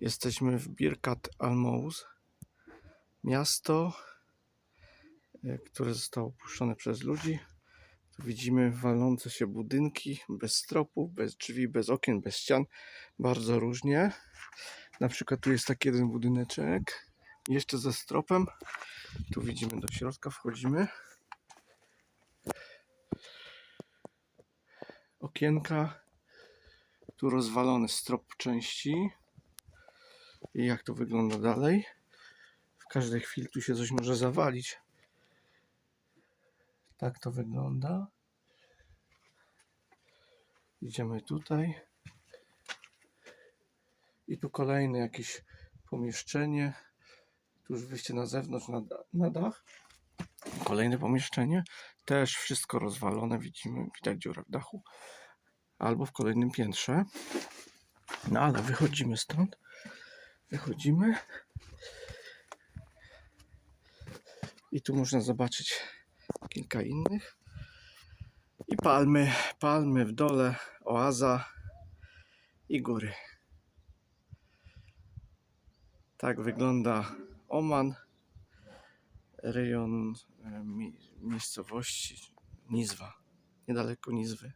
Jesteśmy w Birkat Almous. Miasto, e, które zostało opuszczone przez ludzi. Tu widzimy walące się budynki bez stropów, bez drzwi, bez okien, bez ścian. Bardzo różnie. Na przykład tu jest taki jeden budyneczek. Jeszcze ze stropem. Tu widzimy do środka, wchodzimy. Okienka. Tu rozwalony strop części. I jak to wygląda dalej? W każdej chwili tu się coś może zawalić. Tak to wygląda. Idziemy tutaj. I tu kolejne jakieś pomieszczenie. Tu już wyjście na zewnątrz, na, na dach. Kolejne pomieszczenie. Też wszystko rozwalone. Widzimy, widać dziurę w dachu. Albo w kolejnym piętrze. No ale wychodzimy stąd. Wychodzimy. I tu można zobaczyć kilka innych. I palmy, palmy w dole, oaza i góry. Tak wygląda Oman, rejon e, mi, miejscowości Nizwa, niedaleko Nizwy.